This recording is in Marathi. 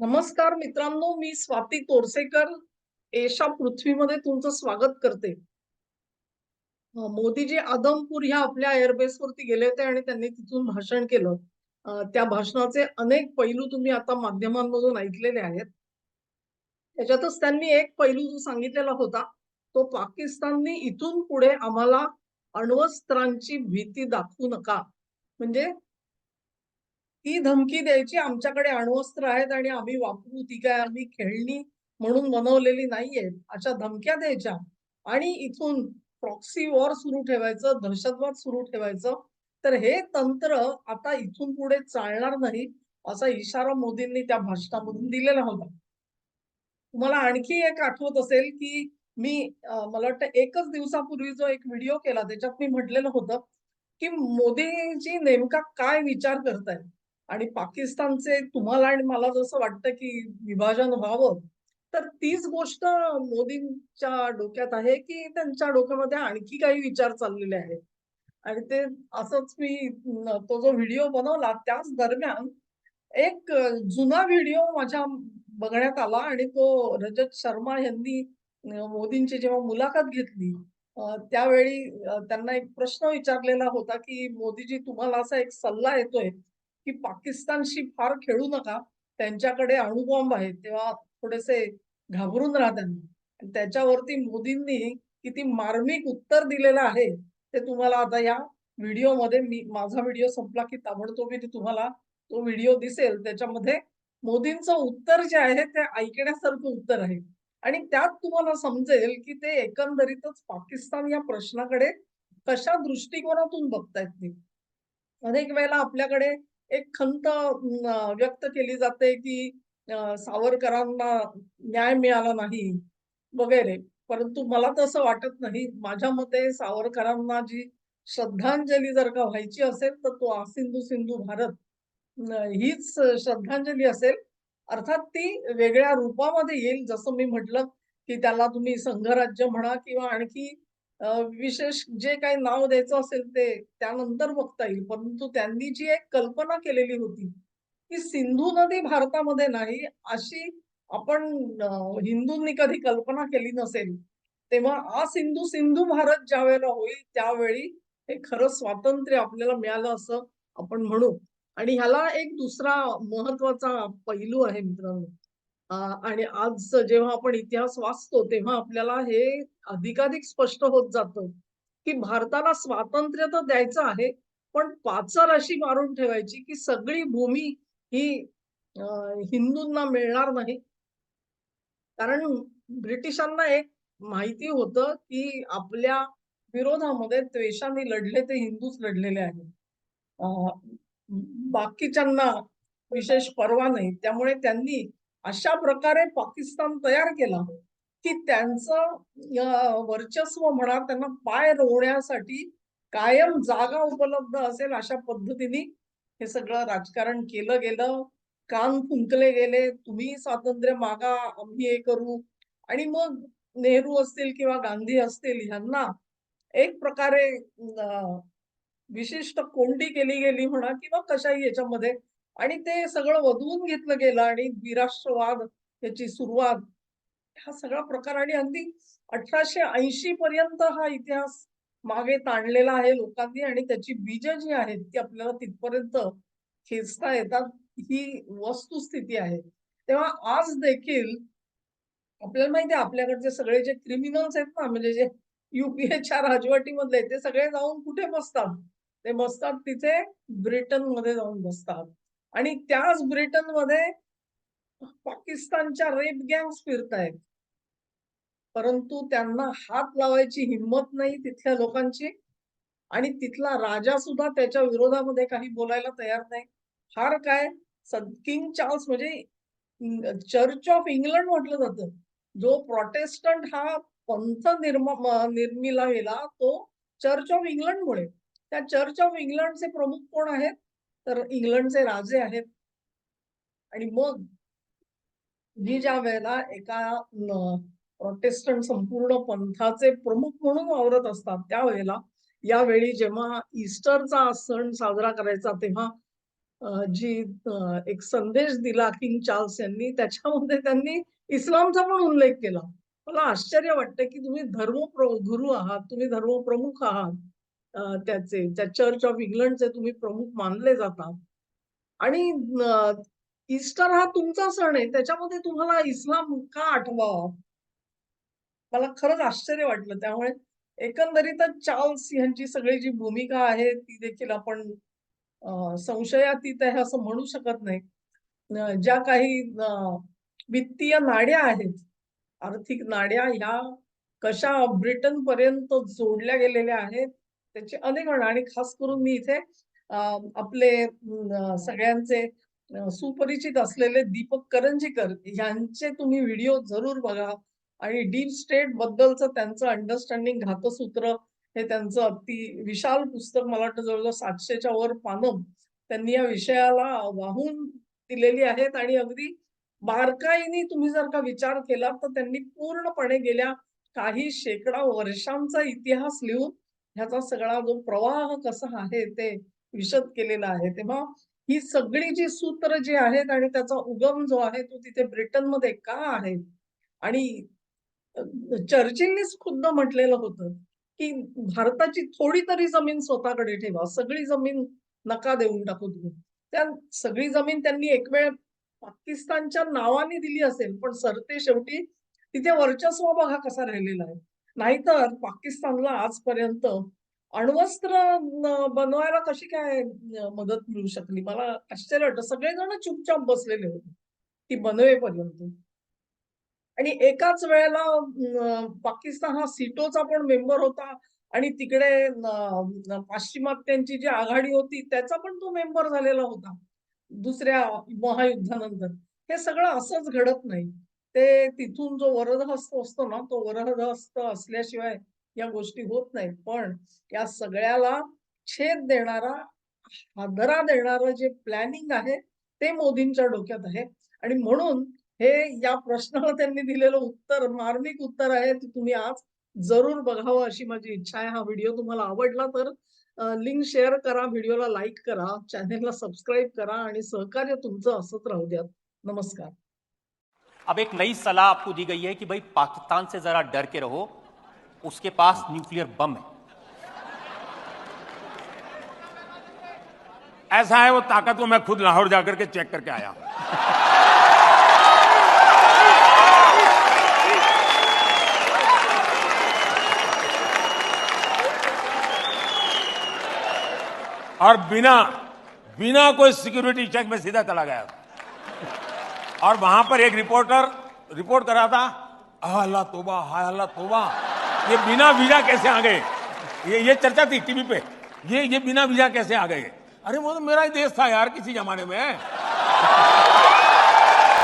नमस्कार मित्रांनो मी स्वाती तोरसेकर एशा पृथ्वीमध्ये तुमचं स्वागत करते. मोदीजी आदमपूर ह्या आपल्या एअरबेसवरती गेले होते आणि त्यांनी तिथून भाषण केलं. त्या भाषणाचे अनेक पैलू तुम्ही आता माध्यमांमधून ऐकलेले आहेत. त्याच्यातच त्यांनी एक पैलू जो सांगितलेला होता तो पाकिस्ताननी इथून पुढे आम्हाला अण्वस्त्रांची भीती दाखवू नका. म्हणजे ती धमकी द्यायची आमच्याकडे अण्वस्त्र आहेत आणि आम्ही वापरू ती काय आम्ही खेळणी म्हणून बनवलेली नाहीये. अशा धमक्या द्यायच्या. आणि इथून प्रॉक्सी वॉर सुरू ठेवायचं दहशतवाद सुरू ठेवायचं. तर हे तंत्र आता इथून पुढे चालणार नाही असा इशारा मोदींनी त्या भाषणामधून दिलेला होता. तुम्हाला आणखी एक आठवत असेल की मी मला वाटतं एकच दिवसापूर्वी जो एक व्हिडिओ केला त्याच्यात मी म्हटलेलं होतं की मोदीजी नेमका काय विचार करतायत. आणि पाकिस्तानचे तुम्हाला आणि मला जसं वाटतं की विभाजन व्हावं तर तीच गोष्ट मोदींच्या डोक्यात आहे की त्यांच्या डोक्यामध्ये आणखी काही विचार चाललेले आहेत. आणि ते असंच मी तो जो व्हिडिओ बनवला त्याच दरम्यान एक जुना व्हिडिओ माझ्या बघण्यात आला आणि तो रजत शर्मा यांनी मोदींची जेव्हा मुलाखत घेतली त्यावेळी त्यांना एक प्रश्न विचारलेला होता की मोदीजी तुम्हाला असा एक सल्ला येतोय की पाकिस्तानशी फार खेळू नका. त्यांच्याकडे अणुबॉम्ब आहेत. तेव्हा थोडेसे घाबरून राहा त्यांना. त्याच्यावरती मोदींनी किती मार्मिक उत्तर दिलेलं आहे ते तुम्हाला आता या व्हिडिओमध्ये मी माझा व्हिडिओ संपला की ताबडतोब तुम्हाला तो व्हिडिओ दिसेल. त्याच्यामध्ये मोदींचं उत्तर जे आहे ते ऐकण्यासारखं उत्तर आहे. आणि त्यात तुम्हाला समजेल की ते एकंदरीतच पाकिस्तान या प्रश्नाकडे कशा दृष्टिकोनातून बघतायत ते. अनेक वेळेला आपल्याकडे एक खंत व्यक्त केली जाते की सावरकरांना न्याय मिळाला नाही वगैरे. परंतु मला तसं वाटत नाही. माझ्या मते सावरकरांना जी श्रद्धांजली जर का व्हायची असेल तर तो आसिंधू सिंधू भारत हीच श्रद्धांजली असेल. अर्थात ती वेगळ्या रूपामध्ये येईल. जसं मी म्हटलं की त्याला तुम्ही संघराज्य म्हणा किंवा आणखी विशेष जे काही नाव द्यायचं असेल ते त्यानंतर बघता येईल. परंतु त्यांनी जी एक कल्पना केलेली होती की सिंधू नदी भारतामध्ये नाही अशी आपण हिंदूंनी कधी कल्पना केली नसेल तेव्हा आ सिंधू सिंधू भारत ज्या वेळेला होईल त्यावेळी हे खरं स्वातंत्र्य आपल्याला मिळालं असं आपण म्हणू. आणि ह्याला एक दुसरा महत्त्वाचा पैलू आहे मित्रांनो. आणि आज जेव्हा आपण इतिहास वाचतो तेव्हा आपल्याला हे अधिकाधिक स्पष्ट होत जातं की भारताला स्वातंत्र्य तर द्यायचं आहे पण पाचर अशी मारून ठेवायची की सगळी भूमी ही हिंदूंना मिळणार नाही. कारण ब्रिटिशांना एक माहिती होतं की आपल्या विरोधामध्ये द्वेषाने लढले ते हिंदूच लढलेले आहेत. बाकीच्यांना विशेष पर्वा नाही. त्यामुळे त्यांनी अशा प्रकारे पाकिस्तान तयार केला की त्यांचं वर्चस्व म्हणा त्यांना पाय रोवण्यासाठी कायम जागा उपलब्ध असेल अशा पद्धतीने हे सगळं राजकारण केलं गेलं. कान फुंकले गेले. तुम्ही स्वातंत्र्य मागा आम्ही हे करू. आणि मग नेहरू असतील किंवा गांधी असतील ह्यांना एक प्रकारे विशिष्ट कोंडी केली गेली म्हणा किंवा कशाही याच्यामध्ये आणि ते सगळं वधवून घेतलं गेलं आणि द्विराष्ट्रवाद याची सुरुवात हा सगळा प्रकार आणि अगदी अठराशे ऐंशी पर्यंत हा इतिहास मागे ताणलेला आहे लोकांनी आणि त्याची बीज जी आहेत ती आपल्याला तिथपर्यंत खेचता येतात ही वस्तुस्थिती आहे. तेव्हा आज देखील आपल्याला माहिती आहे आपल्याकडचे सगळे जे क्रिमिनल्स आहेत ना म्हणजे जे युपीएच्या राजवटीमधले ते सगळे जाऊन कुठे बसतात? ते बसतात तिथे ब्रिटनमध्ये जाऊन बसतात. आणि त्याच ब्रिटनमध्ये पाकिस्तानच्या रेप गँग्स फिरतायत. परंतु त्यांना हात लावायची हिंमत नाही तिथल्या लोकांची आणि तिथला राजा सुद्धा त्याच्या विरोधामध्ये काही बोलायला तयार नाही. फार काय? किंग चार्ल्स म्हणजे चर्च ऑफ इंग्लंड म्हटलं जातं. जो प्रोटेस्टंट हा पंथ निर्म निर्मिला गेला तो चर्च ऑफ इंग्लंडमुळे. त्या चर्च ऑफ इंग्लंडचे प्रमुख कोण आहेत? तर इंग्लंडचे राजे आहेत आणि मग जी ज्या वेळेला एका प्रोटेस्टंट संपूर्ण पंथाचे प्रमुख म्हणून वावरत असतात त्यावेळेला यावेळी जेव्हा ईस्टरचा सण साजरा करायचा तेव्हा जी एक संदेश दिला किंग चार्ल्स यांनी त्याच्यामध्ये त्यांनी इस्लामचा पण उल्लेख केला. मला आश्चर्य वाटतं, की तुम्ही धर्मप्र गुरु आहात, तुम्ही धर्मप्रमुख आहात त्याचे. त्या चर्च ऑफ इंग्लंडचे तुम्ही प्रमुख मानले जातात. आणि ईस्टर हा तुमचा सण आहे. त्याच्यामध्ये तुम्हाला इस्लाम का आठवावा? मला खरंच आश्चर्य वाटलं. त्यामुळे एकंदरीतच चार्ल्स यांची सगळी जी भूमिका आहे ती देखील आपण संशयातीत आहे असं म्हणू शकत नाही. ज्या काही वित्तीय नाड्या आहेत, आर्थिक नाड्या ह्या कशा ब्रिटन पर्यंत जोडल्या गेलेल्या आहेत, त्याची अनेक उदाहरणं आणि खास करून मी इथे आपले सगळ्यांचे सुपरिचित असलेले दीपक करंजीकर यांचे तुम्ही व्हिडिओ जरूर बघा. आणि डीप स्टेट बद्दलचं त्यांचं अंडरस्टँडिंग घातसूत्र हे त्यांचं अगदी विशाल पुस्तक मला वाटतं जवळजवळ सातशेच्या वर पानं त्यांनी या विषयाला वाहून दिलेली आहेत. आणि अगदी बारकाईने तुम्ही जर का विचार केला तर त्यांनी पूर्णपणे गेल्या काही शेकडा वर्षांचा इतिहास लिहून ह्याचा सगळा जो प्रवाह कसा आहे ते विशद केलेला आहे. तेव्हा ही सगळी जी सूत्र जी आहेत आणि त्याचा उगम जो आहे तो तिथे ब्रिटनमध्ये का आहे? आणि चर्चिलनीच खुद्द म्हटलेलं होतं, की भारताची थोडी तरी जमीन स्वतःकडे ठेवा. सगळी जमीन नका देऊन टाकू तुम्ही. त्या सगळी जमीन त्यांनी एक वेळ पाकिस्तानच्या नावाने दिली असेल, पण सरते शेवटी तिथे वर्चस्व बघा कसा राहिलेला आहे. नाहीतर पाकिस्तानला आजपर्यंत अण्वस्त्र बनवायला कशी काय मदत मिळू शकली? मला आश्चर्य वाटतं. सगळेजण चुपचाप बसलेले होते, ती बनवेपर्यंत. आणि एकाच वेळेला पाकिस्तान हा सिटोचा पण मेंबर होता आणि तिकडे पाश्चिमात्यांची जी आघाडी होती त्याचा पण तो मेंबर झालेला होता. दुसऱ्या महायुद्धानंतर. हे सगळं असंच घडत नाही. ते तिथून जो वरदहस्त असतो ना, तो वरदहस्त असल्याशिवाय या गोष्टी होत नाही पण या सगळ्याला छेद देणारा, हादरा देणारं जे प्लॅनिंग आहे, ते मोदींच्या डोक्यात आहे आणि म्हणून हे या प्रश्नाला त्यांनी दिलेलं उत्तर मार्मिक उत्तर आहे, ते तुम्ही आज जरूर बघावं अशी माझी इच्छा आहे. हा व्हिडिओ तुम्हाला आवडला तर लिंक शेअर करा, व्हिडिओला लाईक करा, चॅनेलला सबस्क्राईब करा आणि सहकार्य तुमचं असंच राहू द्या. नमस्कार. अब एक नई सलाह आपको दी गई है कि भाई पाकिस्तान से जरा डर के रहो, उसके पास न्यूक्लियर बम है। ऐसा है वो ताकत को मैं खुद लाहौर जाकर के चेक करके आया और बिना बिना कोई सिक्योरिटी चेक में सीधा चला गया और वहाँ पर एक रिपोर्टर, रिपोर्ट कर रहा था अल्लाह, तोबा, हाय अल्लाह, तोबा। ये बिना वीज़ा कैसे आ गए? ये ये चर्चा थी टीवी पे। ये ये बिना वीज़ा कैसे आ गए? अरे तो मेरा ही देश था यार किसी जमाने में।